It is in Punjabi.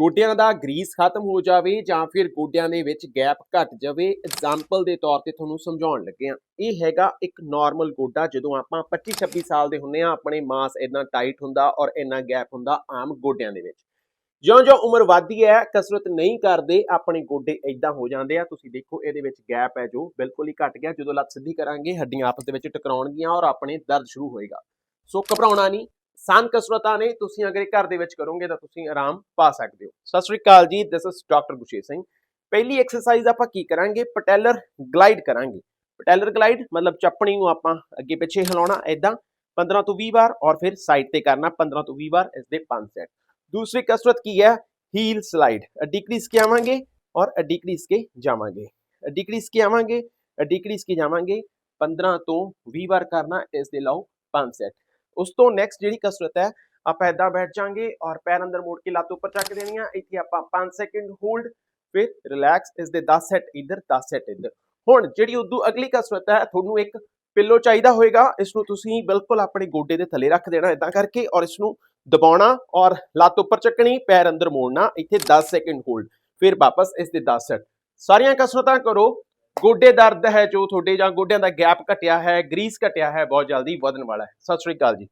ਗੋਡਿਆਂ ਦਾ ਗਰੀਸ ਖਤਮ ਹੋ ਜਾਵੇ ਜਾਂ ਫਿਰ ਗੋਡਿਆਂ ਦੇ ਵਿੱਚ ਗੈਪ ਘਟ ਜਾਵੇ ਐਗਜ਼ਾਮਪਲ ਦੇ ਤੌਰ ਤੇ ਤੁਹਾਨੂੰ ਸਮਝਾਉਣ ਲੱਗੇ ਆ ਇਹ ਹੈਗਾ ਇੱਕ ਨਾਰਮਲ ਗੋਡਾ, ਜਦੋਂ ਆਪਾਂ 25 26 ਸਾਲ ਦੇ ਹੁੰਨੇ ਆ ਆਪਣੇ ਮਾਸ ਇੰਨਾ ਟਾਈਟ ਹੁੰਦਾ ਔਰ ਇੰਨਾ ਗੈਪ ਹੁੰਦਾ ਆਮ ਗੋਡਿਆਂ ਦੇ ਵਿੱਚ। ਜਿਉਂ-ਜਿਉਂ ਉਮਰ ਵੱਧਦੀ ਹੈ, ਕਸਰਤ ਨਹੀਂ ਕਰਦੇ, ਆਪਣੇ ਗੋਡੇ ਇਦਾਂ ਹੋ ਜਾਂਦੇ ਆ, ਤੁਸੀਂ ਦੇਖੋ ਇਹਦੇ ਵਿੱਚ ਗੈਪ ਹੈ ਜੋ ਬਿਲਕੁਲ ਹੀ ਘਟ ਗਿਆ, ਜਦੋਂ ਲੱਤ ਸਿੱਧੀ ਕਰਾਂਗੇ, ਹੱਡੀਆਂ ਆਪਸ ਦੇ ਵਿੱਚ ਟਕਰਾਉਣਗੀਆਂ ਔਰ ਆਪਣੇ ਦਰਦ ਸ਼ੁਰੂ ਹੋਏਗਾ। ਸੋ ਘਬਰਾਉਣਾ ਨਹੀਂ ਆਸਾਨ ਕਸਰਤਾਂ ਨੇ, ਤੁਸੀਂ ਅਗਰ ਘਰ ਦੇ ਵਿੱਚ ਕਰੋਗੇ ਤਾਂ ਤੁਸੀਂ ਆਰਾਮ ਪਾ ਸਕਦੇ ਹੋ। ਸਤਿ ਸ਼੍ਰੀ ਅਕਾਲ ਜੀ this is doctor Gursher Singh. ਪਹਿਲੀ ਐਕਸਰਸਾਈਜ਼ ਆਪਾਂ ਕੀ ਕਰਾਂਗੇ? ਪਟੈਲਰ ਗਲਾਈਡ ਕਰਾਂਗੇ। ਪਟੈਲਰ ਗਲਾਈਡ ਮਤਲਬ ਚੱਪਣੀ ਨੂੰ ਆਪਾਂ ਅੱਗੇ ਪਿੱਛੇ ਹਿਲਾਉਣਾ ਐਦਾਂ 15 ਤੋਂ 20 ਵਾਰ ਔਰ ਫਿਰ ਸਾਈਡ ਤੇ ਕਰਨਾ 15 ਤੋਂ 20 ਵਾਰ, ਇਸ ਦੇ 5 ਸੈਟ ਦੂਸਰੀ ਕਸਰਤ ਕੀ ਹੈ? ਹੀਲ ਸਲਾਈਡ ਅੱਡੀ ਘੜੀਸ ਕੇ ਆਵਾਂਗੇ ਔਰ ਅੱਡੀ ਘੜੀਸ ਕੇ ਜਾਵਾਂਗੇ। ਅੱਡੀ ਘੜੀਸ ਕੇ ਆਵਾਂਗੇ, ਅੱਡੀ ਘੜੀਸ ਕੇ ਜਾਵਾਂਗੇ। 15 ਤੋਂ 20 ਵਾਰ ਕਰਨਾ, ਇਸ ਦੇ ਲਾਓ 5 ਸੈਟ ਉਸ ਤੋਂ ਨੈਕਸਟ ਜਿਹੜੀ ਕਸਰਤ ਹੈ, ਆਪਾਂ ਇਦਾਂ ਬੈਠ ਜਾਾਂਗੇ ਔਰ ਪੈਰ ਅੰਦਰ ਮੋੜ ਕੇ ਲੱਤ ਉੱਪਰ ਚੱਕ ਦੇਣੀ ਆ। ਇੱਥੇ ਆਪਾਂ 5 ਸੈਕਿੰਡ ਹੋਲਡ ਫਿਰ ਰਿਲੈਕਸ ਇਸ ਦੇ 10 ਸੈਟ ਇੱਧਰ 10 ਸੈਟ ਇੱਧਰ। ਹੁਣ ਜਿਹੜੀ ਉਦੋਂ ਅਗਲੀ ਕਸਰਤ ਹੈ, ਤੁਹਾਨੂੰ ਇੱਕ ਪਿੱਲੋ ਚਾਹੀਦਾ ਹੋਏਗਾ, ਇਸ ਨੂੰ ਤੁਸੀਂ ਬਿਲਕੁਲ ਆਪਣੇ ਗੋਡੇ ਦੇ ਥੱਲੇ ਰੱਖ ਦੇਣਾ ਇਦਾਂ ਕਰਕੇ ਔਰ ਇਸ ਨੂੰ ਦਬਾਉਣਾ ਔਰ ਲੱਤ ਉੱਪਰ ਚੱਕਣੀ, ਪੈਰ ਅੰਦਰ ਮੋੜਨਾ, ਇੱਥੇ 10 ਸੈਕਿੰਡ ਹੋਲਡ ਫਿਰ ਵਾਪਸ ਇਸ ਦੇ 10 ਸੈਟ ਸਾਰੀਆਂ ਕਸਰਤਾਂ ਕਰੋ ਗੋਡੇ ਦਰਦ ਹੈ ਜੋ ਤੁਹਾਡੇ ਜਾਂ ਗੋਡਿਆਂ ਦਾ ਗੈਪ ਘਟਿਆ ਹੈ, ਗਰੀਸ ਘਟਿਆ ਹੈ, ਬਹੁਤ ਜਲਦੀ ਵਧਣ ਵਾਲਾ ਹੈ। ਸਤਿ ਸ਼੍ਰੀ ਅਕਾਲ ਜੀ।